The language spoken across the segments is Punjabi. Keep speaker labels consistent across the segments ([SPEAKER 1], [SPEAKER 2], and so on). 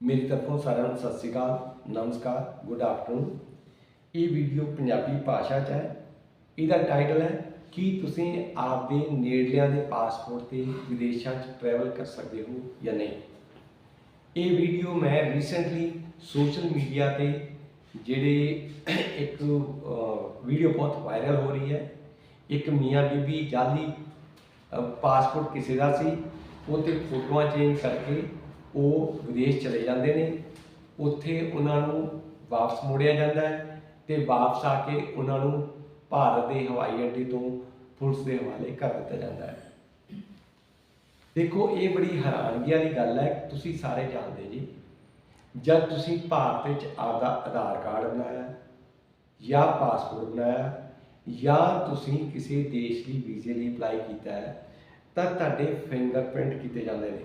[SPEAKER 1] ਮੇਰੀ ਤਰਫੋਂ ਸਾਰਿਆਂ ਨੂੰ ਸਤਿ ਸ੍ਰੀ ਅਕਾਲ, ਨਮਸਕਾਰ ਗੁੱਡ ਆਫਟਰਨੂਨ ਇਹ ਵੀਡੀਓ ਪੰਜਾਬੀ ਭਾਸ਼ਾ 'ਚ ਹੈ। ਇਹਦਾ ਟਾਈਟਲ ਹੈ, ਕੀ ਤੁਸੀਂ ਆਪਦੇ ਨੇੜਲਿਆਂ ਦੇ ਪਾਸਪੋਰਟ ਤੇ ਵਿਦੇਸ਼ਾਂ 'ਚ ਟਰੈਵਲ ਕਰ ਸਕਦੇ ਹੋ ਜਾਂ ਨਹੀਂ? ਇਹ ਵੀਡੀਓ ਮੈਂ ਰੀਸੈਂਟਲੀ ਸੋਸ਼ਲ ਮੀਡੀਆ ਤੇ ਜਿਹੜੇ ਇੱਕ ਵੀਡੀਓ ਬਹੁਤ ਵਾਇਰਲ ਹੋ ਰਹੀ ਹੈ। ਇੱਕ ਮੀਆਂ ਬੀਬੀ ਜਾਲੀ ਪਾਸਪੋਰਟ ਕਿਸੇ ਦਾ ਸੀ ਉਹ ਤੇ ਫੋਟੋਆਂ ਚੇਂਜ ਕਰਕੇ ਉਹ ਵਿਦੇਸ਼ ਚਲੇ ਜਾਂਦੇ ਨੇ। ਉੱਥੇ ਉਹਨਾਂ ਨੂੰ ਵਾਪਸ ਮੋੜਿਆ ਜਾਂਦਾ ਹੈ ਤੇ ਵਾਪਸ ਆ ਕੇ ਉਹਨਾਂ ਨੂੰ ਭਾਰਤ ਦੇ ਹਵਾਈ ਅੱਡੇ ਤੋਂ ਪੁਲਿਸ ਦੇ ਹਵਾਲੇ ਕਰ ਦਿੱਤਾ ਜਾਂਦਾ ਹੈ। ਦੇਖੋ, ਇਹ ਬੜੀ ਹੈਰਾਨਗੀ ਵਾਲੀ ਗੱਲ ਹੈ। ਤੁਸੀਂ ਸਾਰੇ ਜਾਣਦੇ ਜੀ, ਜਦ ਤੁਸੀਂ ਭਾਰਤ ਵਿੱਚ ਆਪਦਾ ਆਧਾਰ ਕਾਰਡ ਬਣਾਇਆ, ਜਾਂ ਪਾਸਪੋਰਟ ਬਣਾਇਆ, ਜਾਂ ਤੁਸੀਂ ਕਿਸੇ ਦੇਸ਼ ਲਈ ਵੀਜ਼ੇ ਲਈ ਅਪਲਾਈ ਕੀਤਾ ਹੈ, ਤਾਂ ਤੁਹਾਡੇ ਫਿੰਗਰਪ੍ਰਿੰਟ ਕੀਤੇ ਜਾਂਦੇ ਨੇ।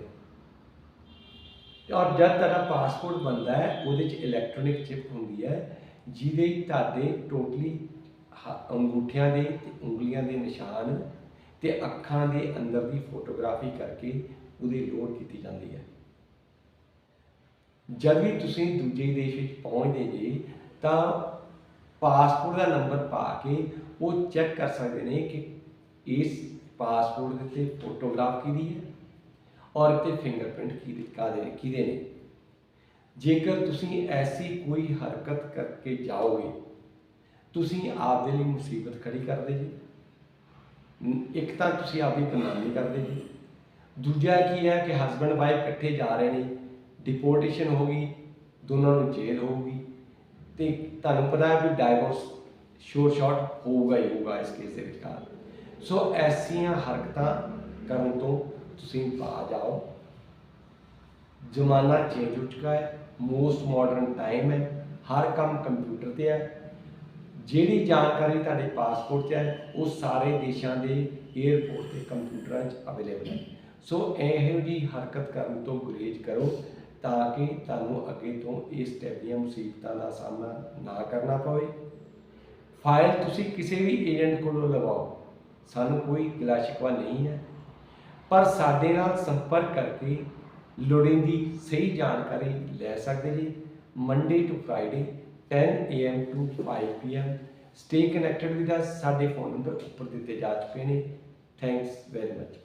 [SPEAKER 1] ਔਰ ਜਦ ਤੁਹਾਡਾ ਪਾਸਪੋਰਟ ਬਣਦਾ ਹੈ, ਉਹਦੇ 'ਚ ਇਲੈਕਟ੍ਰੋਨਿਕ ਚਿਪ ਹੁੰਦੀ ਹੈ, ਜਿਹਦੇ ਤੁਹਾਡੇ ਟੋਟਲੀ ਅੰਗੂਠਿਆਂ ਦੇ ਤੇ ਉਂਗਲੀਆਂ ਦੇ ਨਿਸ਼ਾਨ ਤੇ ਅੱਖਾਂ ਦੇ ਅੰਦਰ ਦੀ ਫੋਟੋਗ੍ਰਾਫੀ ਕਰਕੇ ਉਹਦੀ ਲੋਡ ਕੀਤੀ ਜਾਂਦੀ ਹੈ। ਜਦ ਵੀ ਤੁਸੀਂ ਦੂਜੇ ਦੇਸ਼ ਵਿੱਚ ਪਹੁੰਚਦੇ ਜੀ, ਤਾਂ ਪਾਸਪੋਰਟ ਦਾ ਨੰਬਰ ਪਾ ਕੇ ਉਹ ਚੈੱਕ ਕਰ ਸਕਦੇ ਨੇ ਕਿ ਇਸ ਪਾਸਪੋਰਟ ਦੇ ਉੱਤੇ ਫੋਟੋਗ੍ਰਾਫ ਕਿਹਦੀ ਹੈ ਔਰ ਤੇ ਫਿੰਗਰਪ੍ਰਿੰਟ ਕਿਹਦੇ ਕਾਦੇ ਕਿਹਦੇ ਨੇ? ਜੇਕਰ ਤੁਸੀਂ ਐਸੀ ਕੋਈ ਹਰਕਤ ਕਰਕੇ ਜਾਓਗੇ, ਤੁਸੀਂ ਆਪਦੇ ਲਈ ਮੁਸੀਬਤ ਖੜੀ ਕਰਦੇ ਜੀ ਇੱਕ ਤਾਂ ਤੁਸੀਂ ਆਪਦੀ ਬਦਨਾਮੀ ਕਰਦੇ ਜੀ ਦੂਜਾ ਕੀ ਹੈ ਕਿ ਹਸਬੰਡ ਵਾਈਫ ਇਕੱਠੇ ਜਾ ਰਹੇ ਨੇ ਡਿਪੋਰਟੇਸ਼ਨ ਹੋ ਗਈ, ਦੋਨਾਂ ਨੂੰ ਜੇਲ੍ਹ ਹੋਊਗੀ ਤੇ ਤੁਹਾਨੂੰ ਪਤਾ ਹੈ ਵੀ ਡਾਈਵੋਰਸ ਸ਼ੋਰ ਸ਼ਾਰਟ ਹੋਊਗਾ ਹੀ ਹੋਊਗਾ ਇਸ ਕੇਸ ਦੇ ਵਿਚਕਾਰ। ਸੋ ਐਸੀਆਂ ਹਰਕਤਾਂ ਕਰਨ ਤੋਂ ਤੁਸੀਂ ਬਾਜ ਆਓ ਜ਼ਮਾਨਾ ਚੇਂਜ ਹੋ ਚੁੱਕਾ ਹੈ। ਮੋਸਟ ਮਾਡਰਨ ਟਾਈਮ ਹੈ। ਹਰ ਕੰਮ ਕੰਪਿਊਟਰ ਤੇ ਹੈ। ਜਿਹੜੀ ਜਾਣਕਾਰੀ ਤੁਹਾਡੇ ਪਾਸਪੋਰਟ 'ਚ ਹੈ, ਉਹ ਸਾਰੇ ਦੇਸ਼ਾਂ ਦੇ 에ਅਰਪੋਰਟ ਤੇ ਕੰਪਿਊਟਰਾਂ 'ਚ ਅਵੇਲੇਬਲ ਹੈ। ਸੋ ਇਹੋ ਜੀ ਹਰਕਤ ਕਰਨ ਤੋਂ ਗੁਰੇਜ਼ ਕਰੋ ਤਾਂ ਕਿ ਤੁਹਾਨੂੰ ਅੱਗੇ ਤੋਂ ਇਸ ਟੈਪ ਦੀਆਂ ਮੁਸੀਬਤਾਂ ਦਾ ਸਾਹਮਣਾ ਨਾ ਕਰਨਾ ਪਵੇ। ਫਾਈਲ ਤੁਸੀਂ ਕਿਸੇ ਵੀ ਏਜੰਟ ਕੋਲੋਂ ਲਵਾਓ। ਸਾਨੂੰ ਕੋਈ ਗਿਲਾ ਸ਼ਿਕਵਾ ਨਹੀਂ ਹੈ। ਪਰ ਸਾਡੇ ਨਾਲ ਸੰਪਰਕ ਕਰਕੇ ਲੋੜੀਂਦੀ ਸਹੀ ਜਾਣਕਾਰੀ ਲੈ ਸਕਦੇ ਜੀ। Monday to Friday 10 am to 5 pm stay connected with us ਸਾਡੇ ਫੋਨ ਨੰਬਰ ਉੱਪਰ ਦਿੱਤੇ ਜਾ ਚੁੱਕੇ ਨੇ। Thanks very much